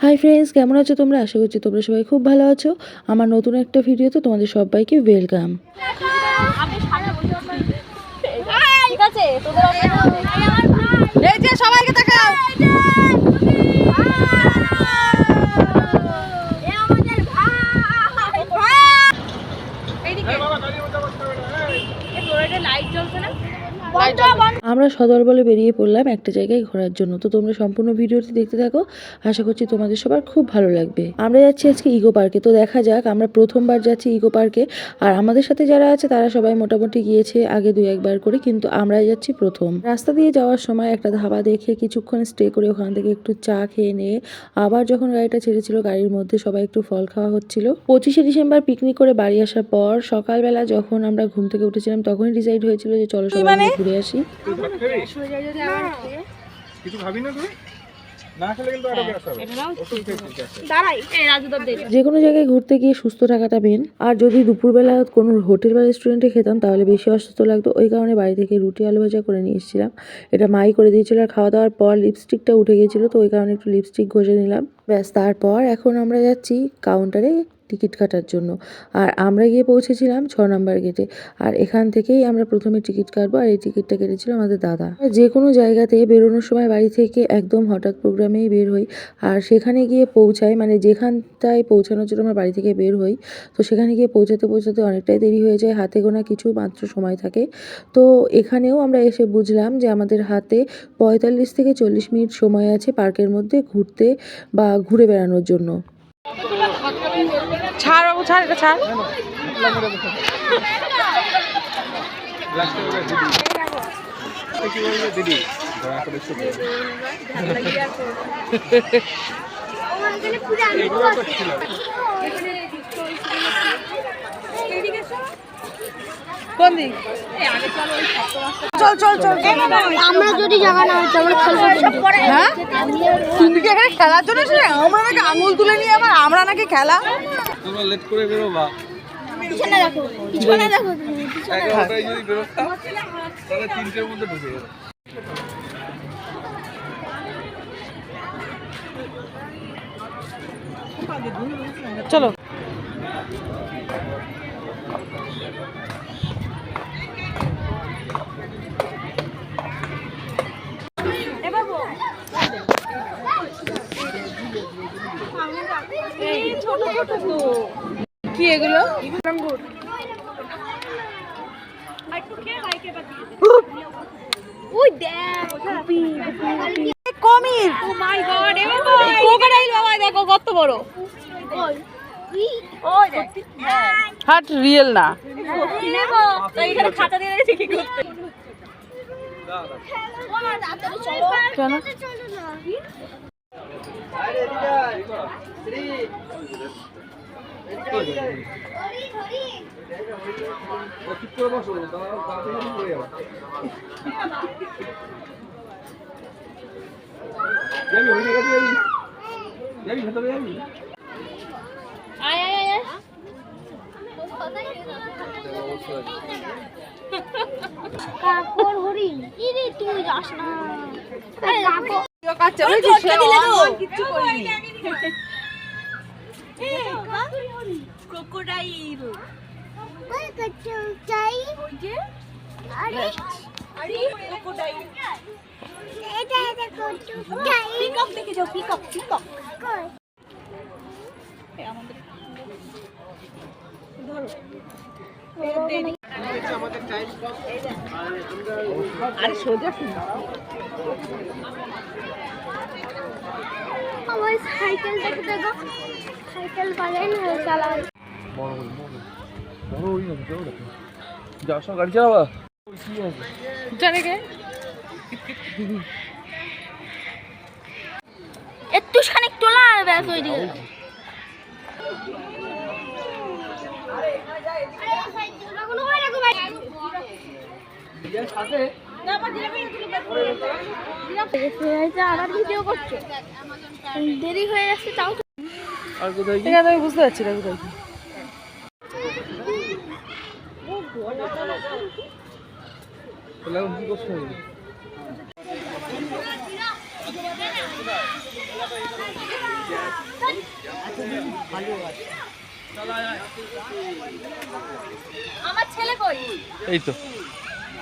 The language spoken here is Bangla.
হাই ফ্রেন্ডস কেমন আছো তোমরা আশা করছি তোমরা সবাই খুব ভালো আছো আমার নতুন একটা ভিডিওতে তোমাদের সবাইকে ওয়েলকাম ঠিক আছে তোদের এই যে সবাইকে তাকাও লাইট জ্বলছে না আমরা সদর বলে বেরিয়ে পড়লাম একটা জায়গায় ঘোরার জন্য। তো তোমরা সম্পূর্ণ ভিডিওটি দেখতে থাকো। আশা করছি তোমাদের সবার খুব ভালো লাগবে। আমরা যাচ্ছি আজকে ইগো পার্কে। তো দেখা যাক আমরা প্রথমবার যাচ্ছি ইকো পার্কে। আর আমাদের সাথে যারা আছে তারা সবাই মোটামুটি গিয়েছে আগে দু একবার করে কিন্তু আমরা যাচ্ছি প্রথম। রাস্তা দিয়ে যাওয়ার সময় একটা ধাবা দেখে কিছুক্ষণ স্টে করে ওখান থেকে একটু চা খেয়ে নিয়ে আবার যখন গাড়িটা ছেড়েছিল গাড়ির মধ্যে সবাই একটু ফল খাওয়া হচ্ছিল। পঁচিশে ডিসেম্বর পিকনিক করে বাড়ি আসার পর সকালবেলা যখন আমরা ঘুম থেকে উঠেছিলাম তখনই ডিসাইড হয়েছিল যে চলো সবাই ঘুরে আসি। যে কোনো জায়গায় ঘুরতে গিয়ে সুস্থ থাকাটা মেন আর যদি দুপুরবেলা কোনো হোটেল বা রেস্টুরেন্টে খেতাম, তাহলে বেশি অসুস্থ লাগতো। ওই কারণে বাড়ি থেকে রুটি, আলু ভাজা করে নিয়ে এসেছিলাম। এটা মাই করে দিয়েছিল আর খাওয়া দাওয়ার পর লিপস্টিকটা উঠে গিয়েছিল, তো ওই কারণে একটু লিপস্টিক ঘষে নিলাম। ব্যাস, তারপর এখন আমরা যাচ্ছি কাউন্টারে টিকিট কাটার জন্য। আর আমরা গিয়ে পৌঁছেছিলাম ছ নম্বর গেটে আর এখান থেকেই আমরা প্রথমে টিকিট কাটবো আর এই টিকিটটা কেটেছিল আমাদের দাদা। যে কোনো জায়গাতে বেরোনোর সময় বাড়ি থেকে একদম হঠাৎ প্রোগ্রামেই বের হই। আর সেখানে গিয়ে পৌঁছাই মানে যেখানটায় পৌঁছানোর জন্য আমরা বাড়ি থেকে বের হই, তো সেখানে গিয়ে পৌঁছাতে পৌঁছাতে অনেকটাই দেরি হয়ে যায়, হাতে গোনা কিছু মাত্র সময় থাকে। তো এখানেও আমরা এসে বুঝলাম যে আমাদের হাতে পঁয়তাল্লিশ থেকে চল্লিশ মিনিট সময় আছে পার্কের মধ্যে ঘুরতে বা ঘুরে বেড়ানোর জন্য। ছাড় বাবু ছাড় এটা ছাড়। দিদি কোন দিক চল চল চল। আমরা যদি জায়গা না হচ্ছে আমরা খেলব হ্যাঁ? তুমি কি এখানে খেলার জন্য আমরা নাকি আঙুল তুলে নিয়ে আবার আমরা নাকি খেলা? তোমরা লেট করে বেরোবা। পিছনে দেখো পিছনে দেখো তুমি। এগারোটায় যদি বেরোতাম তাহলে তিনটের মধ্যে ঢুকে গেল চলো। কি এগুলো? ওই দেখ। কমির। এ বাবা, বাবা কত বড়। হাট রিয়েল না। কেন? যাবে ওই জায়গাতে যাবি যাবি ভেতরে যাবি আয়, আয়, আয়। কাকর হরিণ কি রে তুই যাস না কাকর ওই যে সে অমন কিচ্ছু করিনি। ক্রোকোডাইল। ওই কচ্চু চাই। আরে। আরে ক্রোকোডাইল এটা এটা কচ্চু চাই পিকক দেখে যাও পিকক পিকক কই আরে সোজা আমার সাইকেল দেখে দেখো। সাইকেল পালেন বড় বড় হই না বড় দেখো যাও সব গাড়ি চালাবা। ওই কি আছে জানে কে? একটু খানিক তোলা আর ব্যাস ওই দিকে। আবার ভিডিও করছ। দেরি হয়ে যাচ্ছে তাও আর কোথায় আমি বুঝতে পারছি না কোথায় কি. আমার ছেলে কই? এই তো।